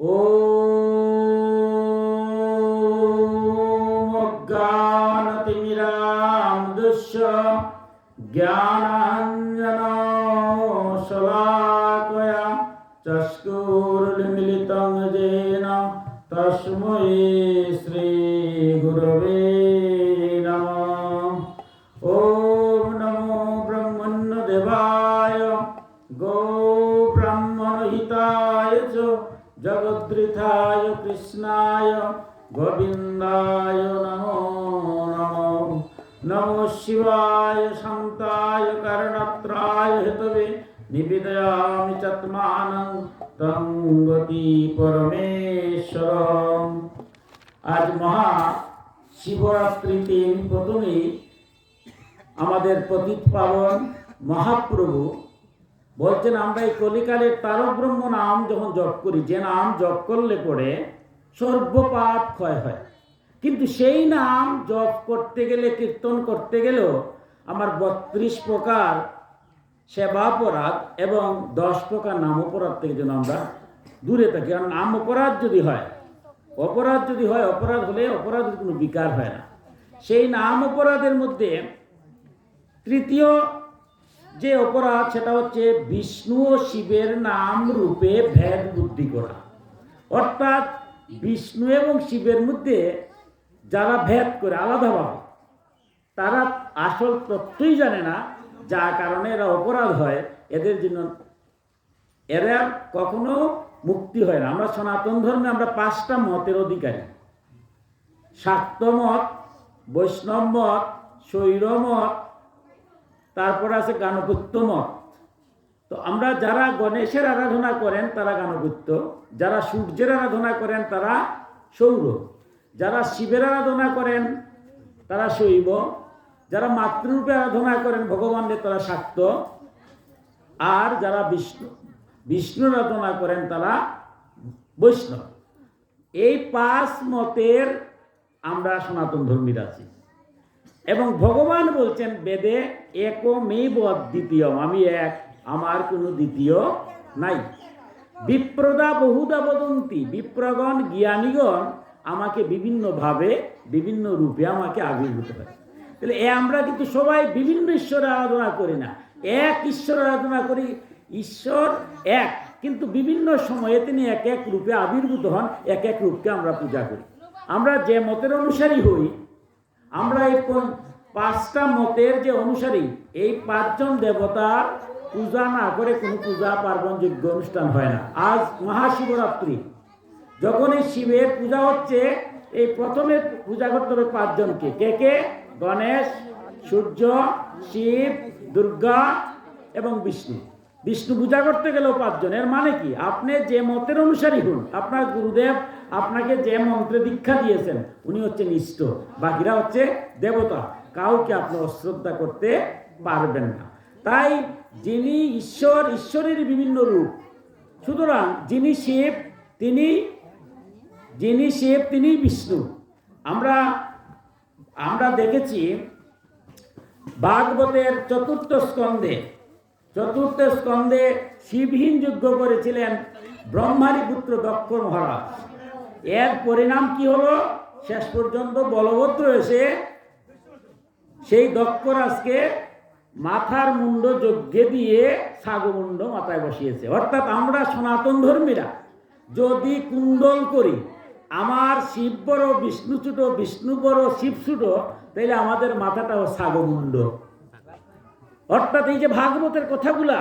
ও शिवाय शान्ताय कर्णत्राय हेतवे निवेदयामि चत्मानं तं गति পরমেশ্বরম আজ মহা শিবরাত্রিতে আমি প্রথমেই আমাদের পতিত পাবন মহাপ্রভু বলছেন আমরা এই কলিকালের তারব্রহ্ম নাম যখন জপ করি যে নাম জপ করলে পরে সর্বপাপ ক্ষয় হয় কিন্তু সেই নাম জপ করতে গেলে, কীর্তন করতে গেলেও আমার বত্রিশ প্রকার সেবা অপরাধ এবং দশ প্রকার নাম অপরাধ থেকে যেন আমরা দূরে থাকি। আর নাম অপরাধ যদি হয়, অপরাধ যদি হয়, অপরাধ হলে অপরাধের কোনো বিকার হয় না। সেই নাম অপরাধের মধ্যে তৃতীয় যে অপরাধ, সেটা হচ্ছে বিষ্ণু ও শিবের নাম রূপে ভেদ বুদ্ধি করা। অর্থাৎ বিষ্ণু এবং শিবের মধ্যে যারা ভেদ করে আলাদাভাবে তারা আসল তথ্যই জানে না, যার কারণে এরা অপরাধ হয়, এদের জন্য এরা কখনো মুক্তি হয় না। আমরা সনাতন ধর্মে আমরা পাঁচটা মতের অধিকারী। শাক্ত মত, বৈষ্ণব মত, শৈর মত, তারপর আছে গানপত্য মত। তো আমরা যারা গণেশের আরাধনা করেন, তারা গানপত্য যারা সূর্যের আরাধনা করেন, তারা সৌর। যারা শিবের আরাধনা করেন, তারা শৈব। যারা মাতৃরূপে আরাধনা করেন, ভগবানের তারা শাক্ত। আর যারা বিষ্ণু, বিষ্ণুর আরাধনা করেন, তারা বৈষ্ণব। এই পাঁচ মতের আমরা সনাতন ধর্মীর আছি। এবং ভগবান বলছেন, বেদে একমেব দ্বিতীয় আমি এক, আমার কোনো দ্বিতীয় নাই। বিপ্রদা বহুদা বদন্তি। বিপ্রগণ জ্ঞানীগণ আমাকে বিভিন্নভাবে, বিভিন্ন রূপে আমাকে আবির্ভূত হয়। তাহলে এ আমরা কিন্তু সবাই বিভিন্ন ঈশ্বরের আরাধনা করি না। এক ঈশ্বর আরাধনা করি, ঈশ্বর এক। কিন্তু বিভিন্ন সময়ে তিনি এক এক রূপে আবির্ভূত হন, এক এক রূপকে আমরা পূজা করি। আমরা যে মতের অনুসারী হই, আমরা এই পাঁচটা মতের যে অনুসারী, এই পাঁচজন দেবতার পূজা না করে কোনো পূজা পার্বণ যোগ্য অনুষ্ঠান হয় না। আজ মহাশিবরাত্রি যখন এই শিবের পূজা হচ্ছে, এই প্রথমে পূজা করতে হবে পাঁচজনকে। কে কে? গণেশ, সূর্য, শিব, দুর্গা এবং বিষ্ণু। বিষ্ণু পূজা করতে গেলেও পাঁচজন। এর মানে কি? আপনি যে মতের অনুসারী হন, আপনার গুরুদেব আপনাকে যে মন্ত্রে দীক্ষা দিয়েছেন, উনি হচ্ছেন ইষ্ট বাকিরা হচ্ছে দেবতা। কাউকে আপনি অশ্রদ্ধা করতে পারবেন না। তাই যিনি ঈশ্বর ঈশ্বরের বিভিন্ন রূপ। সুতরাং যিনি শিব, তিনি যিনি শিব তিনি বিষ্ণু। আমরা আমরা দেখেছি ভাগবতের চতুর্থ স্কন্ধে চতুর্থ স্কন্ধে শিবহীন যুদ্ধ করেছিলেন ব্রহ্মারী পুত্র দক্ষ মহারাজ। এর পরিণাম কি হলো? শেষ পর্যন্ত বলভদ্র এসে সেই দক্ষরাজকে মাথার মুন্ড যজ্ঞে দিয়ে সাগমুণ্ড মাথায় বসিয়েছে। অর্থাৎ আমরা সনাতন ধর্মীরা যদি কুণ্ডল করি আমার শিব বড়, বিষ্ণু ছোট, বিষ্ণু বড়, শিব ছোট, তাইলে আমাদের মাথাটাও সাগমুণ্ড। অর্থাৎ এই যে ভাগবতের কথাগুলা,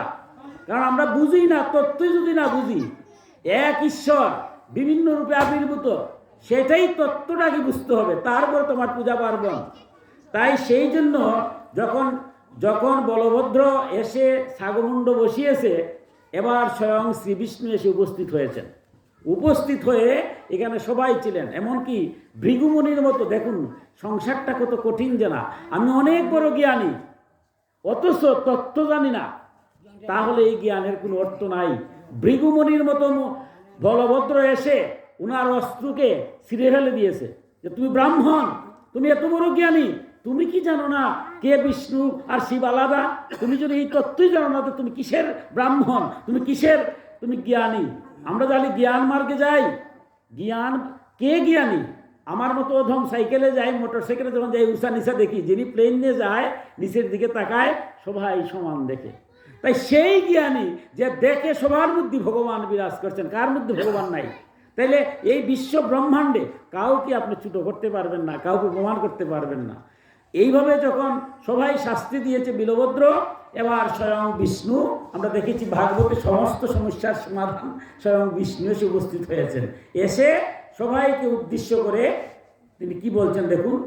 কারণ আমরা বুঝি না, তত্ত্বই যদি না বুঝি, এক ঈশ্বর বিভিন্ন রূপে আবির্ভূত, সেটাই তত্ত্বটাকে বুঝতে হবে? তারপর তোমার পূজা পার্বণ। তাই সেই জন্য যখন যখন বলভদ্র এসে সাগমুণ্ড বসিয়েছে, এবার স্বয়ং শ্রীবিষ্ণু এসে উপস্থিত হয়েছেন। উপস্থিত হয়ে এখানে সবাই ছিলেন, এমনকি ভৃগুমণির মতো, দেখুন, সংসারটা কত কঠিন জানা আমি অনেক বড় জ্ঞানী, অথচ তত্ত্ব জানি না। তাহলে এই জ্ঞানের কোনো অর্থ নাই। ভৃগুমণির মতো বলভদ্র এসে উনার অস্ত্রকে ছিঁড়ে ফেলে দিয়েছে যে, তুমি ব্রাহ্মণ, তুমি এত বড় জ্ঞানী, তুমি কি জানো না কে বিষ্ণু আর শিব আলাদা? তুমি যদি এই তত্ত্বই জানো না তো তুমি কিসের ব্রাহ্মণ, তুমি কিসের, তুমি জ্ঞানী? আমরা জানি জ্ঞান মার্গে যাই জ্ঞান? কে জ্ঞানী? আমার মতো অধম সাইকেলে যাই মোটর সাইকেলে যখন যাই, উষা নিশা দেখি, যিনি প্লেন যায়, নিচের দিকে তাকায়, সবাই সমান দেখে। তাই সেই জ্ঞানী যে দেখে সবার মধ্যে ভগবান বিরাজ করছেন, কার মধ্যে ভগবান নাই? তাইলে এই বিশ্ব ব্রহ্মাণ্ডে কাউকে আপনি ছুটো করতে পারবেন না, কাউকে প্রমাণ করতে পারবেন না। এইভাবে যখন সবাই শাস্তি দিয়েছে, বিলভদ্র এবার স্বয়ং বিষ্ণু, আমরা দেখেছি ভাগবতের সমস্ত সমস্যার সমাধান স্বয়ং বিষ্ণু এসে উপস্থিত হয়েছেন। এসে সবাইকে উদ্দেশ্য করে তিনি কি বলছেন দেখুন,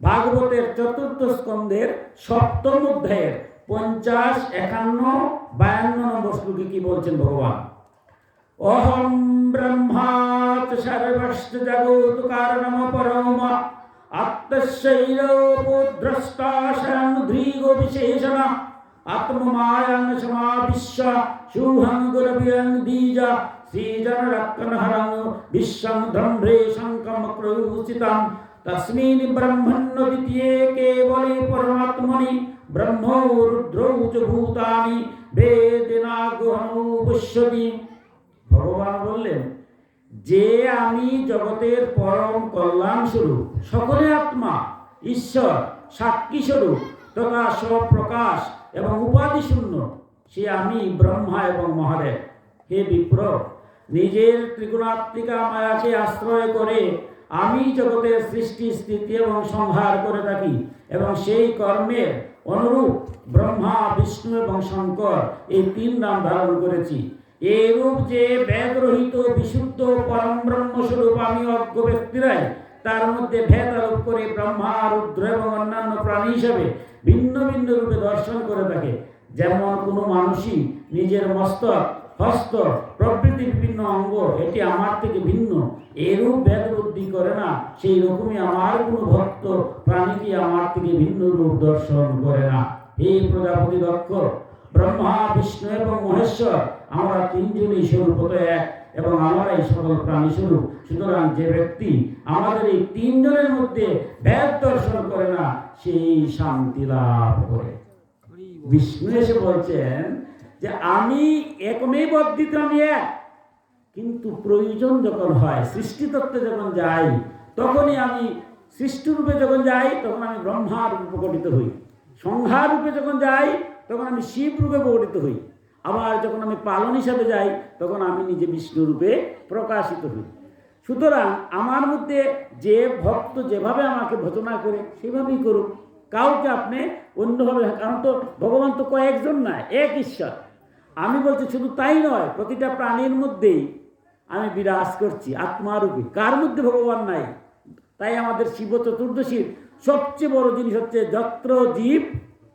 ভাগবতের চতুর্থ স্কন্ধের সপ্তম অধ্যায়ের পঞ্চাশ, একান্ন, বায়ান্ন নম্বর শ্লোকে কি বলছেন ভগবান? অহম ব্রহ্মাত সর্বস্ত জগৎ কারণম পরম আত্মশৈরোদ্রষ্টা শরণ ধ্রীগ বিশেষণ। বীজ শ্রীজন রক্ষণ হরং বিশ্বং ধ্রম্ভ্রে শঙ্কম প্রভূষিতম তস্মিন ব্রহ্মণ্য দ্বিতীয়ে কেবলে পরমাত্মনি ব্রহ্মো রুদ্রৌ চ ভূতানি বেদিনাগহনৌ পশ্যতি ভগবান বললেন যে আমি জগতের পরম কল্যাণ স্বরূপ সকলে আত্মা, ঈশ্বর, সাক্ষী স্বরূপ তথা স্বপ্রকাশ এবং উপাধি শূন্য, সে আমি ব্রহ্মা এবং মহাদেব। হে বিপ্র, নিজের ত্রিগুণাত্মিকা মায়াকে আশ্রয় করে আমি জগতের সৃষ্টি, স্থিতি এবং সংহার করে থাকি এবং সেই কর্মের অনুরূপ ব্রহ্মা, বিষ্ণু এবং শঙ্কর এই তিন নাম ধারণ করেছি। এরূপ যে বেদরহিত, বিশুদ্ধ, পরম ব্রহ্মস্বরূপ আমি অজ্ঞ ব্যক্তিরাই, তার মধ্যে ভেদ আরোপ করে ব্রহ্মা, রুদ্র এবং অন্যান্য প্রাণী হিসেবে ভিন্ন ভিন্ন রূপে দর্শন করে থাকে। যেমন কোনো মানুষই নিজের মস্তক, হস্ত প্রভৃতি বিভিন্ন অঙ্গ, এটি আমার থেকে ভিন্ন। এরূপ ভেদ বুদ্ধি করে না, সেই রকমই আমার কোনো ভক্ত, প্রাণীকে আমার থেকে ভিন্ন রূপ দর্শন করে না। হে প্রজাপতি দক্ষ, ব্রহ্মা, বিষ্ণু এবং মহেশ্বর, আমরা তিনজনই স্বরূপত এক। এবং আমরা এই সকল প্রাণী স্বরূপ। সুতরাং যে ব্যক্তি আমাদের এই তিনজনের মধ্যে ভেদ দর্শন করে না, সেই শান্তি লাভ করে। বিষ্ণু এসে বলছেন যে, আমি একমেব অদ্বিত, আমি এক। কিন্তু প্রয়োজন যখন হয়, সৃষ্টিতত্ত্বে যখন যাই, তখনই আমি সৃষ্টিরূপে যখন যাই, তখন আমি ব্রহ্মার রূপে হই। সংহার রূপে যখন যাই, তখন আমি শিব রূপে প্রকটিত হই। আবার যখন আমি পালন হিসাবে যাই, তখন আমি নিজে বিষ্ণু রূপে প্রকাশিত হই। সুতরাং আমার মধ্যে যে ভক্ত যেভাবে আমাকে ভজনা করে, সেভাবেই করুক। কাউকে আপনি অন্যভাবে, কারণ তো ভগবান তো কয়েকজন না, এক ঈশ্বর। আমি বলছি শুধু তাই নয়, প্রতিটা প্রাণীর মধ্যেই আমি বিরাজ করছি আত্মারূপে। কার মধ্যে ভগবান নাই? তাই আমাদের শিব চতুর্দশীর সবচেয়ে বড় জিনিস হচ্ছে যত্র জীব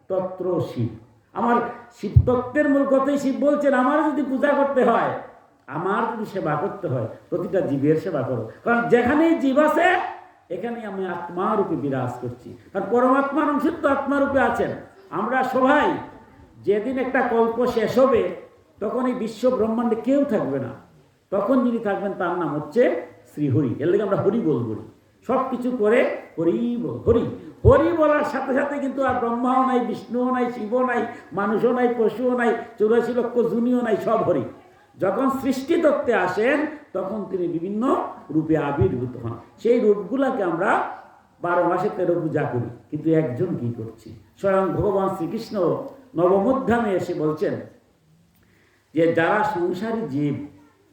তত্র শিব আমার শিব তত্ত্বের মূল কথাই শিব বলছেন, আমার যদি পূজা করতে হয়, আমার যদি সেবা করতে হয়, প্রতিটা জীবের সেবা করো। কারণ যেখানেই জীব আছে এখানে আমি আত্মারূপে বিরাজ করছি। কারণ পরমাত্মার অংশ তো আত্মারূপে আছেন। আমরা সবাই, যেদিন একটা কল্প শেষ হবে, তখন এই বিশ্ব ব্রহ্মাণ্ডে কেউ থাকবে না। তখন যিনি থাকবেন, তার নাম হচ্ছে শ্রীহরি এর লাগে আমরা হরি বল বলি। সব কিছু করে হরি হরি। হরি বলার সাথে সাথে কিন্তু আর ব্রহ্মাও নাই, বিষ্ণুও নাই, শিবও নাই, মানুষও নাই, পশুও নাই, চৌরাশি লক্ষ জুনিও নাই, সব হরি। যখন সৃষ্টি তত্ত্বে আসেন, তখন তিনি বিভিন্ন রূপে আবির্ভূত হন। সেই রূপগুলাকে আমরা বারো মাসে তেরো পূজা করি, কিন্তু একজন কি করছি? স্বয়ং ভগবান শ্রীকৃষ্ণ নবমধ্যামে এসে বলছেন যে, যারা সংসারী জীব,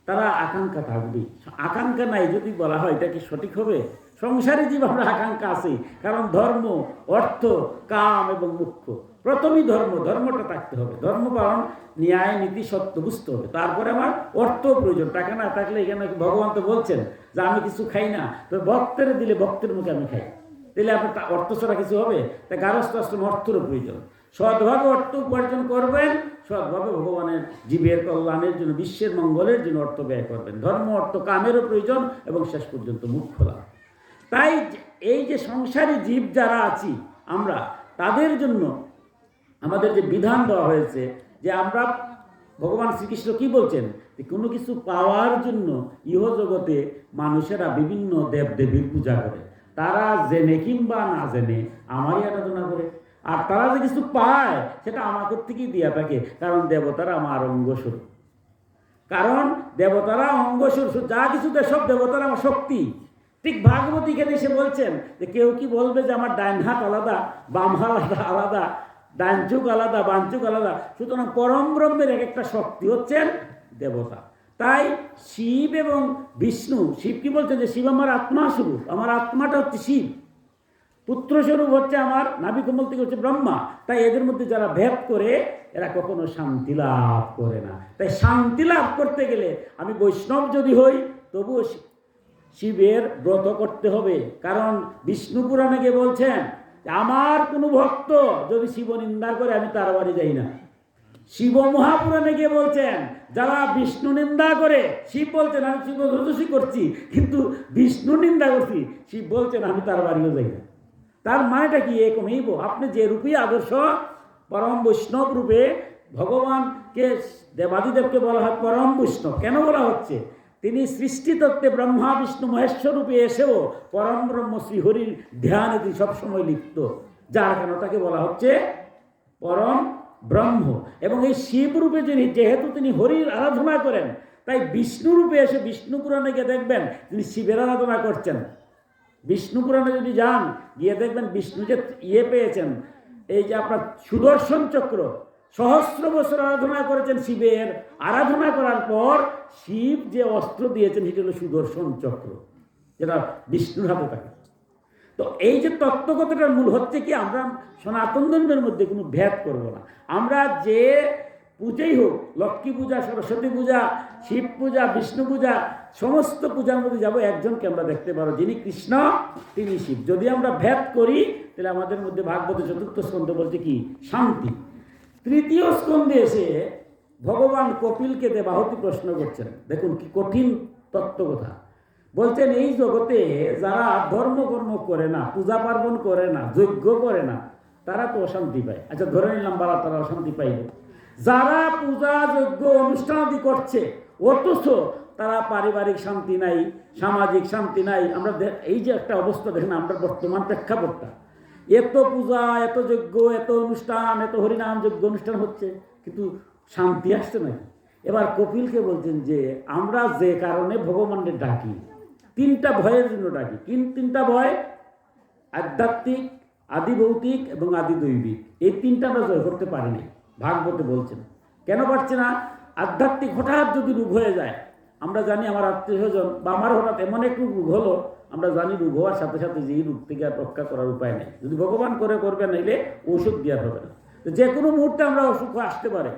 তারা আকাঙ্ক্ষা থাকবে। আকাঙ্ক্ষা নাই যদি বলা হয়, এটা কি সঠিক হবে? সংসারী জীব আমরা আকাঙ্ক্ষা আছে। কারণ ধর্ম, অর্থ, কাম এবং মুখ্য। প্রথমই ধর্ম, ধর্মটা থাকতে হবে। ধর্ম পালন, ন্যায়, নীতি, সত্য বুঝতে হবে। তারপরে আমার অর্থ প্রয়োজন। টাকা না থাকলে এখানে ভগবান তো বলছেন যে আমি কিছু খাই না। তো ভক্তের দিলে ভক্তের মুখে আমি খাই। তাহলে আপনার তা- অর্থ ছাড়া কিছু হবে? তাই গারস্থ আশ্রম অর্থেরও প্রয়োজন। সৎভাবে অর্থ উপার্জন করবেন, সৎভাবে ভগবানের জীবের কল্যাণের জন্য, বিশ্বের মঙ্গলের জন্য অর্থ ব্যয় করবেন। ধর্ম, অর্থ, কামেরও প্রয়োজন এবং শেষ পর্যন্ত মুখ্য লাভ। তাই এই যে সংসারী জীব যারা আছি আমরা, তাদের জন্য আমাদের যে বিধান দেওয়া হয়েছে যে আমরা ভগবান শ্রীকৃষ্ণ কি বলছেন? যে কোনো কিছু পাওয়ার জন্য ইহজগতে মানুষেরা বিভিন্ন দেবদেবীর পূজা করে। তারা জেনে কিংবা না জেনে আমারই আরাধনা করে। আর তারা যে কিছু পায়, সেটা আমাকে থেকেই দিয়া থাকে, কারণ দেবতারা আমার অঙ্গস্বরূপ। কারণ দেবতারা অঙ্গ সুর যা কিছুতে সব দেবতারা আমার শক্তি। ঠিক ভাগবতী এখানে এসে বলছেন যে কেউ কি বলবে যে আমার ডাইন হাত আলাদা, বাম আলাদা আলাদা ডাইন চুক আলাদা, বাম চুক আলাদা? সুতরাং পরম ব্রহ্মের এক একটা শক্তি হচ্ছেন দেবতা। তাই শিব এবং বিষ্ণু, শিব কি বলছেন যে শিব আমার আত্মা স্বরূপ, আমার আত্মাটা হচ্ছে শিব। পুত্রস্বরূপ হচ্ছে আমার, নাভি কমল থেকে হচ্ছে ব্রহ্মা। তাই এদের মধ্যে যারা ভেদ করে, এরা কখনো শান্তি লাভ করে না। তাই শান্তি লাভ করতে গেলে আমি বৈষ্ণব যদি হই, তবুও শিবের ব্রত করতে হবে। কারণ বিষ্ণু পুরাণে বলছেন, আমার কোনো ভক্ত যদি শিব নিন্দা করে, আমি তার বাড়ি যাই না। শিব মহাপুরাণে গিয়ে বলছেন, যারা বিষ্ণু নিন্দা করে, শিব বলছেন, আমি শিব ধুতসি করছি, কিন্তু বিষ্ণু নিন্দা করছি, শিব বলছেন, আমি তার বাড়িও যাই না। তার মানেটা কি একমেইব আপনি যে রূপে আদর্শ পরম বৈষ্ণব রূপে ভগবানকে, দেবাদিদেবকে বলা হয় পরম বৈষ্ণব। কেন বলা হচ্ছে? তিনি সৃষ্টিতত্ত্বে ব্রহ্মা, বিষ্ণু মহেশ্বর রূপে এসেও পরম ব্রহ্ম শ্রীহরির ধ্যানে তিনি সবসময় লিপ্ত। যার কেন তাকে বলা হচ্ছে পরম ব্রহ্ম। এবং এই শিবরূপে যিনি, যেহেতু তিনি হরির আরাধনা করেন, তাই বিষ্ণুরূপে এসে বিষ্ণু পুরাণে গিয়ে দেখবেন তিনি শিবের আরাধনা করছেন। বিষ্ণু পুরাণে যদি যান, গিয়ে দেখবেন বিষ্ণু যে ইয়ে পেয়েছেন, এই যে আপনার সুদর্শন চক্র সহস্র বছর আরাধনা করেছেন শিবের। আরাধনা করার পর শিব যে অস্ত্র দিয়েছেন, সেটা হলো সুদর্শন চক্র, যেটা বিষ্ণুর হাতে থাকে। তো এই যে তত্ত্বগতটার মূল হচ্ছে কি, আমরা সনাতন ধর্মের মধ্যে কোনো ভেদ করব না। আমরা যে পূজাই হোক, লক্ষ্মী পূজা, সরস্বতী পূজা, শিব পূজা, বিষ্ণু পূজা, সমস্ত পূজার মধ্যে যাব একজনকে আমরা দেখতে পারো, যিনি কৃষ্ণ, তিনি শিব। যদি আমরা ভেদ করি, তাহলে আমাদের মধ্যে ভাগবত চতুর্থ স্কন্ধ বলছে কি? শান্তি। তৃতীয় স্কন্ধে এসে ভগবান কপিলকে দেবাহতি প্রশ্ন করছেন। দেখুন কি কঠিন তত্ত্ব কথা বলছেন, এই জগতে যারা ধর্মকর্ম করে না, পূজা পার্বণ করে না, যজ্ঞ করে না, তারা তো অশান্তি পায়। আচ্ছা ধরে নিলাম বাবা তারা অশান্তি পাইল যারা পূজা, যজ্ঞ অনুষ্ঠানাদি করছে, অথচ তারা পারিবারিক শান্তি নাই, সামাজিক শান্তি নাই। আমরা এই যে একটা অবস্থা দেখেন, আমরা বর্তমান প্রেক্ষাপটটা। এত পূজা, এত যজ্ঞ, এত অনুষ্ঠান, এত হরিনাম যজ্ঞ অনুষ্ঠান হচ্ছে, কিন্তু শান্তি আসছে নাকি এবার কপিলকে বলছেন যে, আমরা যে কারণে ভগবানের ডাকি, তিনটা ভয়ের জন্য ডাকি। কিন তিনটা ভয়, আধ্যাত্মিক আদি ভৌতিক এবং আদি দৈবিক এই তিনটা আমরা জয় করতে পারিনি। ভাগবতে বলছেন। কেন পারছে না? আধ্যাত্মিক হঠাৎ যদি রোগ হয়ে যায়, আমরা জানি আমার আত্মীয় স্বজন বা আমার হঠাৎ এমন একটু রোগ হলো আমরা জানি রোগ হওয়ার সাথে সাথে যে এই রোগ থেকে আর রক্ষা করার উপায় নেই। যদি ভগবান করে করবে, নাইলে ওষুধ দেওয়া হবে না। যে কোনো মুহূর্তে আমরা অসুখ আসতে পারে।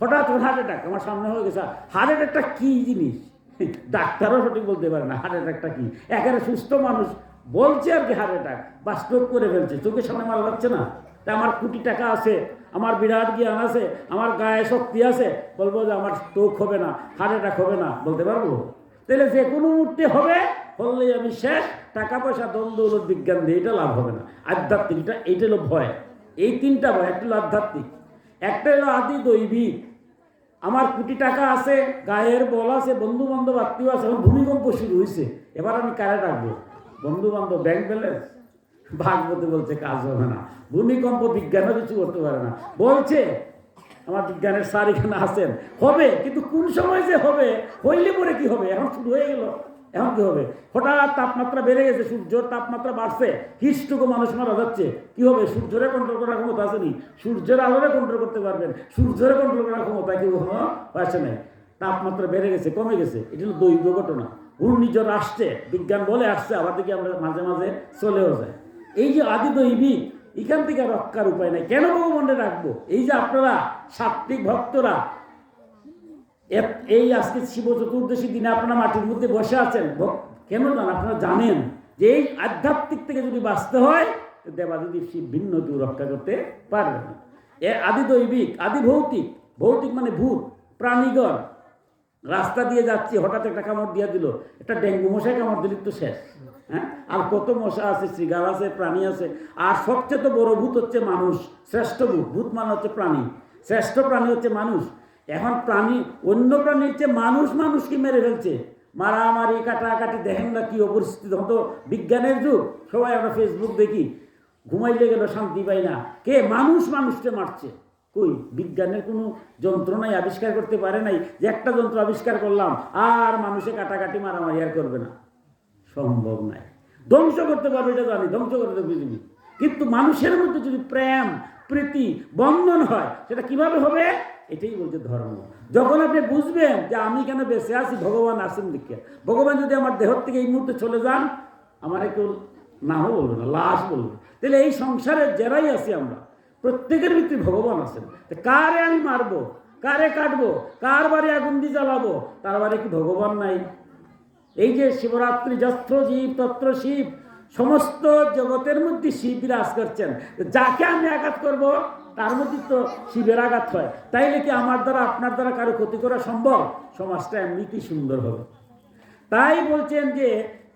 হঠাৎ হার্ট অ্যাটাক আমার সামনে হয়ে গেছে। হার্ট অ্যাটাকটা কী জিনিস? ডাক্তারও সঠিক বলতে পারে না হার্ট অ্যাটাকটা কি। একেবারে সুস্থ মানুষ বলছে আর কি হার্ট অ্যাটাক বা স্ট্রোক করে ফেলছে। চোখের সামনে মারা যাচ্ছে না? তা আমার কোটি টাকা আছে, আমার বিরাট জ্ঞান আছে, আমার গায়ে শক্তি আছে। বলব যে আমার স্ট্রোক হবে না হার্ট অ্যাটাক হবে না। বলতে পারব? তাহলে যে কোনো মুহূর্তে হবে হলেই আমি শেষ টাকা পয়সা দ্বন্দ্ব বিজ্ঞান দিয়ে, এটা লাভ হবে না। আধ্যাত্মিক, এটা এইটা হলো ভয়। এই তিনটা ভয়, একটা হলো আধ্যাত্মিক, একটা হলো আদি দৈবিক আমার কোটি টাকা আছে, গায়ের বল আছে বন্ধু বান্ধব আত্মীয় আছে এখন ভূমিকম্প শুরু হয়েছে এবার আমি কারে ডাকবো? বন্ধু বান্ধব ব্যাংক ব্যালেন্স ভাগবতে বলছে, কাজ হবে না। ভূমিকম্প বিজ্ঞানও কিছু করতে পারে না। বলছে, আমার বিজ্ঞানের স্যার এখানে আছেন। হবে, কিন্তু কোন সময় যে হবে, হইলে পরে কি হবে? এখন শুরু হয়ে গেল। এখন কি হবে? হঠাৎ তাপমাত্রা বেড়ে গেছে, সূর্যের তাপমাত্রা বাড়ছে হিস্টুকু মানুষ মারা যাচ্ছে। কি হবে? সূর্যরে কন্ট্রোল করার ক্ষমতা আছে নি? সূর্যের আলোরে কন্ট্রোল করতে পারবেন। সূর্যরে কন্ট্রোল করার ক্ষমতা কি কখনো আছে নাই? তাপমাত্রা বেড়ে গেছে, কমে গেছে। এটা হলো দৈব ঘটনা। ঘূর্ণিঝড় আসছে, বিজ্ঞান বলে আসছে, আবার দেখি আমরা মাঝে মাঝে চলেও যায়। এই যে আদি দৈবিক এখান থেকে রক্ষার উপায় নাই। কেন ভগবানকে রাখব? এই যে আপনারা সাত্বিক ভক্তরা এই আজকে শিব চতুর্দশী দিনে আপনারা মাটির মধ্যে বসে আছেন। কেন জান, আপনারা জানেন যে এই আধ্যাত্মিক থেকে যদি বাঁচতে হয়, তো দেবাদিদি শিব ভিন্ন কেউ রক্ষা করতে পারবে না। এ আদি দৈবিক, আদি ভৌতিক ভৌতিক মানে ভূত, প্রাণীগণ। রাস্তা দিয়ে যাচ্ছি, হঠাৎ একটা কামড় দিয়ে দিল, একটা ডেঙ্গু মশাই কামড় দিলে তো শেষ। হ্যাঁ? আর কত মশা আছে শ্রীগাল আছে, প্রাণী আছে। আর সবচেয়ে তো বড় ভূত হচ্ছে মানুষ, শ্রেষ্ঠ ভূত। ভূত মানে হচ্ছে প্রাণী। শ্রেষ্ঠ প্রাণী হচ্ছে মানুষ। এখন প্রাণী, অন্য প্রাণীর চেয়ে মানুষ মানুষকে মেরে ফেলছে। মারামারি, কাটাকাটি, দেখেন না কি অপরিস্থিতি। তখন তো বিজ্ঞানের যুগ, সবাই আমরা ফেসবুক দেখি, ঘুমাইলে গেল শান্তি পাই না। কে? মানুষ মানুষকে মারছে। কই? বিজ্ঞানের কোনো যন্ত্রণাই আবিষ্কার করতে পারে নাই। যে একটা যন্ত্র আবিষ্কার করলাম, আর মানুষে কাটাকাটি, মারামারি আর করবে না। সম্ভব নাই। ধ্বংস করতে পারবে এটা জানি, ধ্বংস করতে পৃথিবী। কিন্তু মানুষের মধ্যে যদি প্রেম, প্রীতি, বন্ধন হয়, সেটা কীভাবে হবে? এটাই বলছে ধর্ম। যখন আপনি বুঝবেন যে আমি কেন বেঁচে আছি, ভগবান আসেন দিকে। ভগবান যদি আমার দেহ থেকে এই মুহূর্তে চলে যান, আমার কেউ নাও বলব না, লাশ বলব তাহলে এই সংসারে যারাই আছি আমরা। প্রত্যেকের ভিতরে ভগবান আছেন। কারে আমি মারবো? কারে কাটবো? কার বাড়ি আগুন দিয়ে জ্বালাবো? তার বাড়ি কি ভগবান নাই? এই যে শিবরাত্রি যত্র জীব, তত্র শিব, সমস্ত জগতের মধ্যে শিব বিরাজ করছেন। যাকে আমি আঘাত করব? তার মধ্যে তো শিবের আঘাত হয়। তাইলে কি আমার দ্বারা, আপনার দ্বারা কারও ক্ষতি করা সম্ভব? সমাজটা এমনিতেই সুন্দর হবে। তাই বলছেন যে,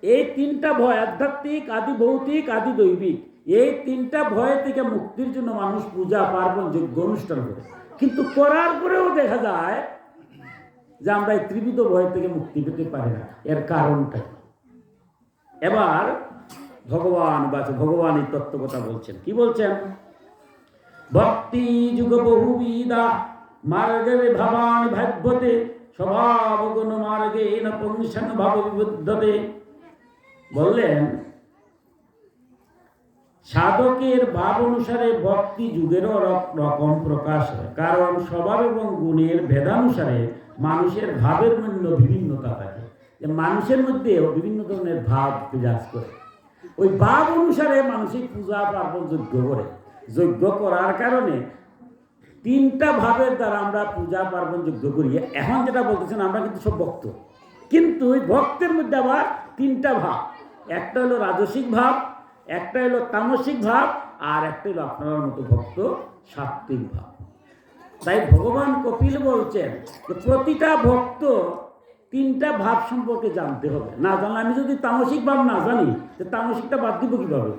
এই তিনটা ভয়, আধ্যাত্মিক, আদি ভৌতিক, আদি দৈবিক, এই তিনটা ভয় থেকে মুক্তির জন্য মানুষ পূজা, পার্বণ যোগ্য অনুষ্ঠান করে। কিন্তু করার পরেও দেখা যায় যে আমরা এই ত্রিবিধ ভয় থেকে মুক্তি পেতে পারি না। এর কারণটা এবার ভগবান বা ভগবান এই তত্ত্ব কথা বলছেন। কি বলছেন? ভক্তি যুগ বহুবিদা মার্গে ভাবানি ভাগ্যতে স্বভাব গুণ মার্গে ন পুংসং ভাব বিবুদ্ধতে। বললেন, সাধকের ভাব অনুসারে ভক্তি যুগেরও রকম প্রকাশ হয়। কারণ স্বভাব এবং গুণের ভেদানুসারে মানুষের ভাবের মূল্য বিভিন্নতা থাকে। যে মানুষের মধ্যেও বিভিন্ন ধরনের ভাব বিরাজ করে। ওই ভাব অনুসারে মানুষের পূজা পার্বণ যজ্ঞ করে। যজ্ঞ করার কারণে তিনটা ভাবের দ্বারা আমরা পূজা পার্বণ যজ্ঞ করি। এখন যেটা বলতেছেন, আমরা কিন্তু সব ভক্ত। কিন্তু ওই ভক্তের মধ্যে আবার তিনটা ভাব। একটা হলো রাজসিক ভাব, একটা হলো তামসিক ভাব, আর একটা হলো আপনার মতো ভক্ত সাত্বিক ভাব। তাই ভগবান কপিল বলছেন যে, প্রতিটা ভক্ত তিনটা ভাব সম্পর্কে জানতে হবে। না জানলে আমি যদি তামসিক ভাব না জানি যে তামসিকটা বাদ দিব কীভাবে?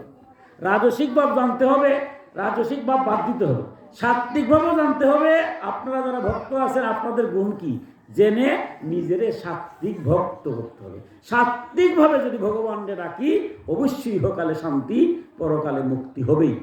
রাজসিক ভাব জানতে হবে রাজসিক ভাব বাদ দিতে হবে। সাত্বিক ভাবও জানতে হবে, আপনারা যারা ভক্ত আছেন, আপনাদের গুণ কি? জেনে নিজের সাত্বিক ভক্ত করতে হবে। সাত্বিকভাবে যদি ভগবানকে রাখি অবশ্যই ইহকালে শান্তি, পরকালে মুক্তি হবেই।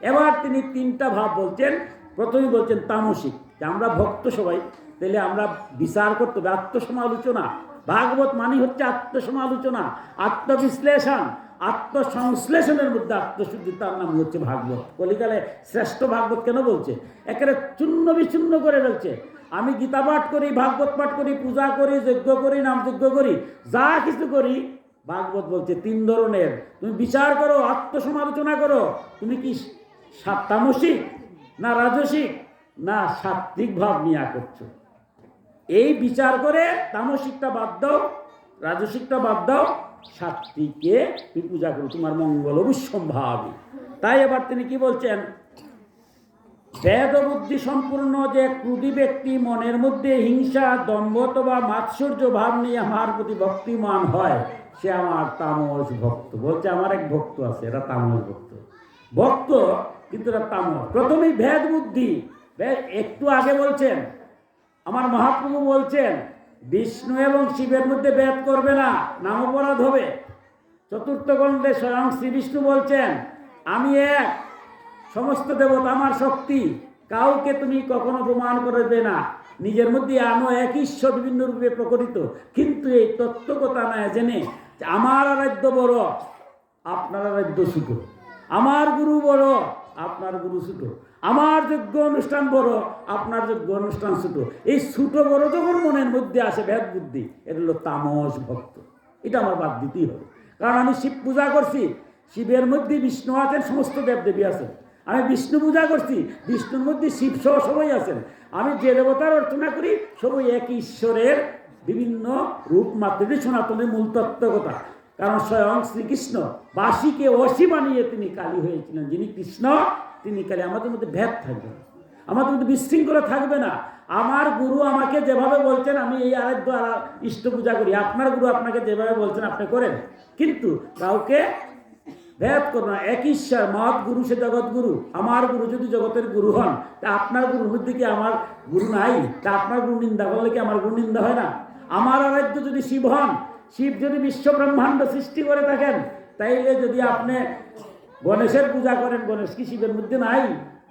এবার তিনি তিনটা ভাব বলছেন। প্রথমেই বলছেন তামসিক, যে আমরা ভক্ত সবাই, তাহলে আমরা বিচার করতে হবে। আত্মসমালোচনা। ভাগবত মানে হচ্ছে আত্মসমালোচনা, আত্মবিশ্লেষণ। আত্মসংশ্লেষণের মধ্যে আত্মশুদ্ধি, তার নাম হচ্ছে ভাগবত। কলিকালে শ্রেষ্ঠ ভাগবত কেন বলছে? একেবারে চূর্ণ বিচূর্ণ করে ফেলছে। আমি গীতা পাঠ করি, ভাগবত পাঠ করি, পূজা করি, যজ্ঞ করি, নাম যজ্ঞ করি, যা কিছু করি, ভাগবত বলছে তিন ধরনের। তুমি বিচার করো, আত্মসমালোচনা করো। তুমি কি সা- তামসিক না রাজসিক? না সাত্বিক ভাব নিয়ে করছ। এই বিচার করে তামসিকটা বাদ দাও, রাজসিকটা বাদ দাও তুমি পূজা করো, তোমার মঙ্গল তাই তিনি কি বলছেন? সম্পূর্ণ যে ব্যক্তি মনের মধ্যে হিংসা দম্ভ অথবা মাৎসর্য ভাব নিয়ে আমার প্রতি ভক্তিমান হয়, সে আমার তামস ভক্ত। বলছে, আমার এক ভক্ত আছে, এরা তামস ভক্ত। ভক্ত, কিন্তু এরা তামস। প্রথমেই ভেদ বুদ্ধি একটু আগে বলছেন, আমার মহাপ্রভু বলছেন বিষ্ণু এবং শিবের মধ্যে ভেদ করবে না, নাম অপরাধ হবে। চতুর্থ গ্রন্থে স্বয়ং শ্রীবিষ্ণু বলছেন, আমি এক, সমস্ত দেবতা আমার শক্তি, কাউকে তুমি কখনো প্রমাণ করবে না। নিজের মধ্যে আনো এক ঈশ্বর বিভিন্ন রূপে প্রকটিত। কিন্তু এই তত্ত্বকথা না জেনে আমার আরাধ্য বড়, আপনার আরাধ্য ছোট আমার গুরু বড়, আপনার গুরু ছোট আমার যোগ্য অনুষ্ঠান বড়, আপনার যোগ্য অনুষ্ঠান ছোট। এই ছোট বড় যখন মনের মধ্যে আসে ভেদ বুদ্ধি, এটা হলো তামস ভক্ত। এটা আমার বাদ দিতেই হবে। কারণ আমি শিব পূজা করছি, শিবের মধ্যে বিষ্ণু আছেন, সমস্ত দেবদেবী আছেন। আমি বিষ্ণু পূজা করছি, বিষ্ণুর মধ্যে শিব সহ সবাই আছেন। আমি যে দেবতার অর্চনা করি, সবাই এক ঈশ্বরের বিভিন্ন রূপ মাত্রে। সনাতনের মূল তত্ত্বকতা কারণ স্বয়ং শ্রীকৃষ্ণ বাসীকে অসি বানিয়ে তিনি কালী হয়েছিলেন, যিনি কৃষ্ণ তিনি কালে আমাদের মধ্যে ভেদ থাকবে আমাদের মধ্যে বিশৃঙ্খলা থাকবে না। আমার গুরু আমাকে যেভাবে বলছেন, আমি এই আরাধ্য আরা- ইষ্ট পূজা করি। আপনার গুরু আপনাকে যেভাবে বলছেন, আপনি করেন। কিন্তু কাউকে ভেদ করো না। এক ঈশ্বর মহৎ গুরু, সে জগৎ গুরু। আমার গুরু যদি জগতের গুরু হন, তা আপনার গুরুর মধ্যে কি আমার গুরু নাই? তা আপনার গুরু নিন্দা করলে কি আমার গুরু নিন্দা হয় না? আমার আরাধ্য যদি শিব হন, শিব যদি বিশ্ব ব্রহ্মাণ্ড সৃষ্টি করে থাকেন, তাইলে যদি আপনি গণেশের পূজা করেন, গণেশ কি শিবের মধ্যে নাই?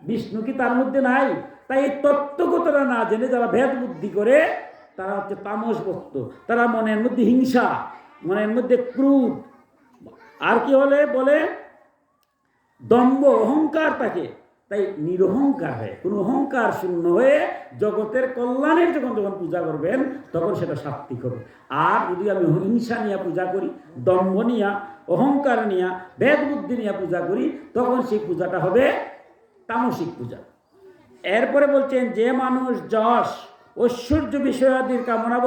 বিষ্ণু কি তার মধ্যে নাই? তাই এই তত্ত্বগতরা না জেনে যারা ভেদ বুদ্ধি করে, তারা হচ্ছে তামস ভক্ত তারা মনের মধ্যে হিংসা, মনের মধ্যে ক্রুদ আর কি হলে বলে? দম্ব অহংকার থাকে তাই নিরহংকার হয় কোনো অহংকার শূন্য হয়ে জগতের কল্যাণের যখন যখন পূজা করবেন, তখন সেটা সাত্বিক হবে। আর যদি আমি হিংসা নিয়ে পূজা করি, দম্ভ নিয়া, অহংকার নিয়া ভেদ বুদ্ধি নিয়ে পূজা করি, তখন সেই পূজাটা হবে তামসিক পূজা। এরপরে বলছেন, যে মানুষ যশ, ঐশ্বর্য বিষয়াদির কামনা